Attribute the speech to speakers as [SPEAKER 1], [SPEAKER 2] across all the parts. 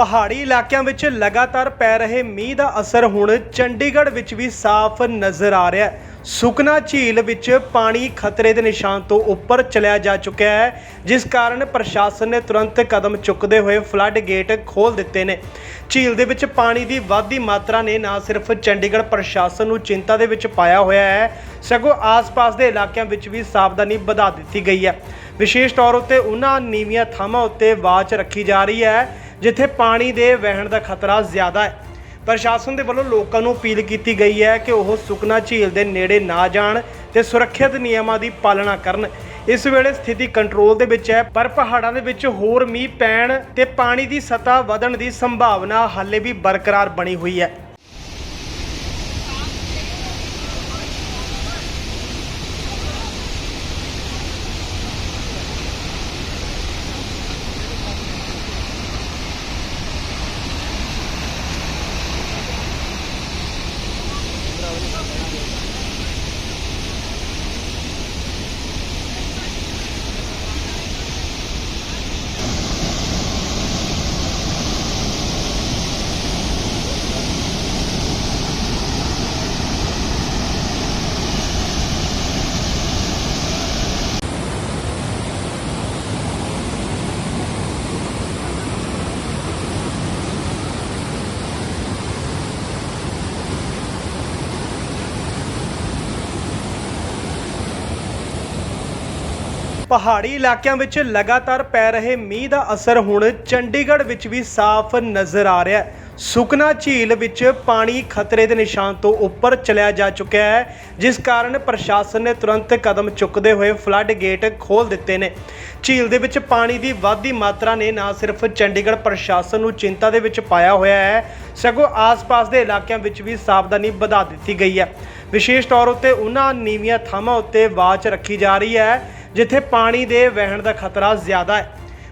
[SPEAKER 1] ਪਹਾੜੀ ਇਲਾਕਿਆਂ ਵਿੱਚ ਲਗਾਤਾਰ ਪੈ ਰਹੇ ਮੀਂਹ ਦਾ ਅਸਰ ਹੁਣ ਚੰਡੀਗੜ੍ਹ ਵਿੱਚ ਵੀ ਸਾਫ਼ ਨਜ਼ਰ ਆ ਰਿਹਾ ਹੈ। ਸੁਖਨਾ ਝੀਲ ਵਿੱਚ ਪਾਣੀ ਖਤਰੇ ਦੇ ਨਿਸ਼ਾਨ ਤੋਂ ਉੱਪਰ ਚਲਿਆ ਜਾ ਚੁੱਕਿਆ ਹੈ, ਜਿਸ ਕਾਰਨ ਪ੍ਰਸ਼ਾਸਨ ਨੇ ਤੁਰੰਤ ਕਦਮ ਚੁੱਕਦੇ ਹੋਏ ਫਲੱਡ ਗੇਟ ਖੋਲ੍ਹ ਦਿੱਤੇ ਨੇ। ਝੀਲ ਦੇ ਵਿੱਚ ਪਾਣੀ ਦੀ ਵੱਧਦੀ ਮਾਤਰਾ ਨੇ ਨਾ ਸਿਰਫ ਚੰਡੀਗੜ੍ਹ ਪ੍ਰਸ਼ਾਸਨ ਨੂੰ ਚਿੰਤਾ ਦੇ ਵਿੱਚ ਪਾਇਆ ਹੋਇਆ ਹੈ, ਸਗੋਂ ਆਸ-ਪਾਸ ਦੇ ਇਲਾਕਿਆਂ ਵਿੱਚ ਵੀ ਸਾਵਧਾਨੀ ਵਧਾ ਦਿੱਤੀ ਗਈ ਹੈ। ਵਿਸ਼ੇਸ਼ ਤੌਰ ਉੱਤੇ ਉਹਨਾਂ ਨੀਵੀਆਂ ਥਾਵਾਂ ਉੱਤੇ ਵਾਚ ਰੱਖੀ ਜਾ ਰਹੀ ਹੈ ਜਿੱਥੇ ਪਾਣੀ ਦੇ ਵਹਿਣ ਦਾ ਖਤਰਾ ਜ਼ਿਆਦਾ ਹੈ। ਪ੍ਰਸ਼ਾਸਨ ਦੇ ਵੱਲੋਂ ਲੋਕਾਂ ਨੂੰ ਅਪੀਲ ਕੀਤੀ ਗਈ ਹੈ ਕਿ ਉਹ ਸੁਕਨਾ ਝੀਲ ਦੇ ਨੇੜੇ ਨਾ ਜਾਣ ਤੇ ਸੁਰੱਖਿਅਤ ਨਿਯਮਾਂ ਦੀ ਪਾਲਣਾ ਕਰਨ। ਇਸ ਵੇਲੇ ਸਥਿਤੀ ਕੰਟਰੋਲ ਦੇ ਵਿੱਚ ਹੈ, ਪਰ ਪਹਾੜਾਂ ਦੇ ਵਿੱਚ ਹੋਰ ਮੀਂਹ ਪੈਣ ਤੇ ਪਾਣੀ ਦੀ ਸਤ੍ਹਾ ਵਧਣ ਦੀ ਸੰਭਾਵਨਾ ਹਾਲੇ ਵੀ ਬਰਕਰਾਰ ਬਣੀ ਹੋਈ ਹੈ। ਪਹਾੜੀ ਇਲਾਕਿਆਂ ਵਿੱਚ ਲਗਾਤਾਰ ਪੈ ਰਹੇ ਮੀਂਹ ਦਾ ਅਸਰ ਹੁਣ ਚੰਡੀਗੜ੍ਹ ਵਿੱਚ ਵੀ ਸਾਫ਼ ਨਜ਼ਰ ਆ ਰਿਹਾ ਹੈ। ਸੁਖਨਾ ਝੀਲ ਵਿੱਚ ਪਾਣੀ ਖਤਰੇ ਦੇ ਨਿਸ਼ਾਨ ਤੋਂ ਉੱਪਰ ਚਲਿਆ ਜਾ ਚੁੱਕਿਆ ਹੈ, ਜਿਸ ਕਾਰਨ ਪ੍ਰਸ਼ਾਸਨ ਨੇ ਤੁਰੰਤ ਕਦਮ ਚੁੱਕਦੇ ਹੋਏ ਫਲੱਡ ਗੇਟ ਖੋਲ੍ਹ ਦਿੱਤੇ ਨੇ। ਝੀਲ ਦੇ ਵਿੱਚ ਪਾਣੀ ਦੀ ਵੱਧਦੀ ਮਾਤਰਾ ਨੇ ਨਾ ਸਿਰਫ ਚੰਡੀਗੜ੍ਹ ਪ੍ਰਸ਼ਾਸਨ ਨੂੰ ਚਿੰਤਾ ਦੇ ਵਿੱਚ ਪਾਇਆ ਹੋਇਆ ਹੈ, ਸਗੋਂ ਆਸ-ਪਾਸ ਦੇ ਇਲਾਕਿਆਂ ਵਿੱਚ ਵੀ ਸਾਵਧਾਨੀ ਵਧਾ ਦਿੱਤੀ ਗਈ ਹੈ। ਵਿਸ਼ੇਸ਼ ਤੌਰ ਉੱਤੇ ਉਹਨਾਂ ਨੀਵੀਆਂ ਥਾਵਾਂ ਉੱਤੇ ਵਾਚ ਰੱਖੀ ਜਾ ਰਹੀ ਹੈ ਜਿੱਥੇ ਪਾਣੀ ਦੇ ਵਹਿਣ ਦਾ ਖਤਰਾ ਜ਼ਿਆਦਾ ਹੈ।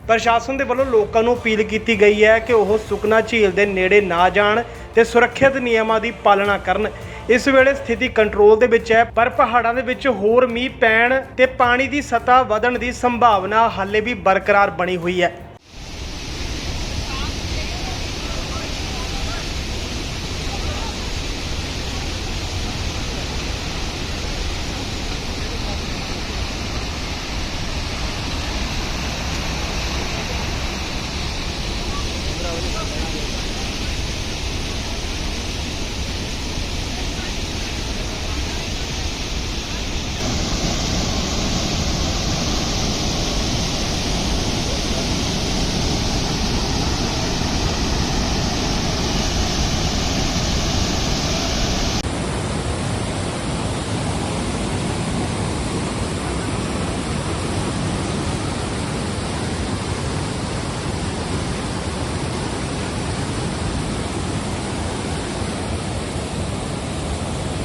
[SPEAKER 1] ਪ੍ਰਸ਼ਾਸਨ ਦੇ ਵੱਲੋਂ ਲੋਕਾਂ ਨੂੰ ਅਪੀਲ ਕੀਤੀ ਗਈ ਹੈ ਕਿ ਉਹ ਸੁਕਨਾ ਝੀਲ ਦੇ ਨੇੜੇ ਨਾ ਜਾਣ ਤੇ ਸੁਰੱਖਿਅਤ ਨਿਯਮਾਂ ਦੀ ਪਾਲਣਾ ਕਰਨ। ਇਸ ਵੇਲੇ ਸਥਿਤੀ ਕੰਟਰੋਲ ਦੇ ਵਿੱਚ ਹੈ, ਪਰ ਪਹਾੜਾਂ ਦੇ ਵਿੱਚ ਹੋਰ ਮੀਂਹ ਪੈਣ ਤੇ ਪਾਣੀ ਦੀ ਸਤ੍ਹਾ ਵਧਣ ਦੀ ਸੰਭਾਵਨਾ ਹਾਲੇ ਵੀ ਬਰਕਰਾਰ ਬਣੀ ਹੋਈ ਹੈ।